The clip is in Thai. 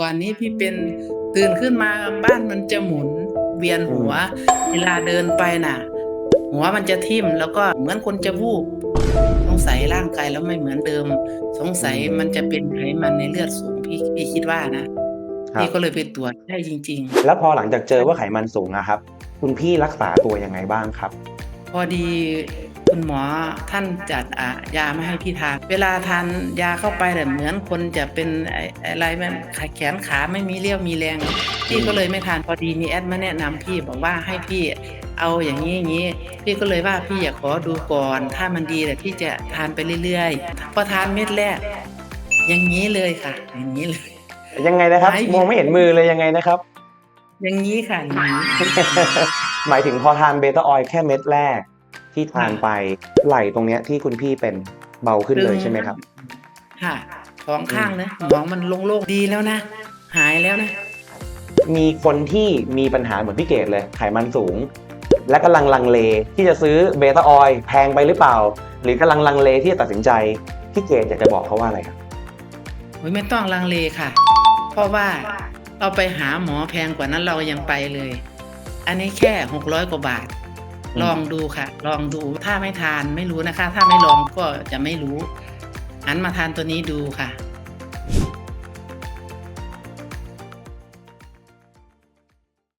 ก่อนนี้พี่เป็นตื่นขึ้นมาบ้านมันจะหมุนเวียนหัว เวลาเดินไปน่ะ หัวมันจะทิ่มแล้วก็เหมือนคนจะวูบสงสัยร่างกายแล้วไม่เหมือนเดิม สงสัยมันจะเป็นไขมันในเลือดสูงพี่พี่คิดว่านะครับพี่ก็เลยไปตรวจได้จริงแล้วพอหลังจากเจอว่าไขมันสูงอะครับ คุณพี่รักษาตัวยังไงบ้างครับๆ พอดีคุณหมอท่านจัดอะยามาให้พี่ทาน เวลาทานยาเข้าไปเนี่ยเหมือนคนจะเป็นไอ้อะไรมันขาแขนขาไม่มีเรี่ยวมีแรง พี่ก็เลยไม่ทานพอดีมีแอดมาแนะนำพี่บอกว่าให้พี่เอาอย่างนี้อย่างนี้ พี่ก็เลยว่าพี่อยากขอดูก่อน ถ้ามันดีแต่พี่จะทานไปเรื่อยๆพอทานเม็ดแรก อย่างนี้เลยค่ะ อย่างนี้เลย ยังไงนะครับไม่มองไม่เห็นมือเลยยังไงนะครับ อย่างนี้ค่ะอย่างนี้หมายถึงพอทานเบต้าออยล์แค่เม็ดแรก ที่ทานไปไหล่ตรงเนี้ยที่คุณพี่เป็นเบาขึ้นเลยใช่ไหมครับ ค่ะสองข้างนะหมองมันโล่งๆดีแล้วนะ หายแล้วนะ มีคนที่มีปัญหาเหมือนพี่เกดเลยไขมันสูง และกำลังลังเลที่จะซื้อเบต้าออยล์แพงไปหรือเปล่า หรือกำลังลังเลที่จะตัดสินใจพี่เกดอยากจะบอกเขาว่าอะไรครับโอ้ยไม่ต้องลังเลค่ะ เพราะว่าเราไปหาหมอแพงกว่านั้นเรายังไปเลย อันนี้แค่หกร้อยกว่าบาทอืม ลองดูค่ะ ลองดูถ้าไม่ทานไม่รู้นะคะ ถ้าไม่ลองก็จะไม่รู้อันมาทานตัวนี้ดูค่ะ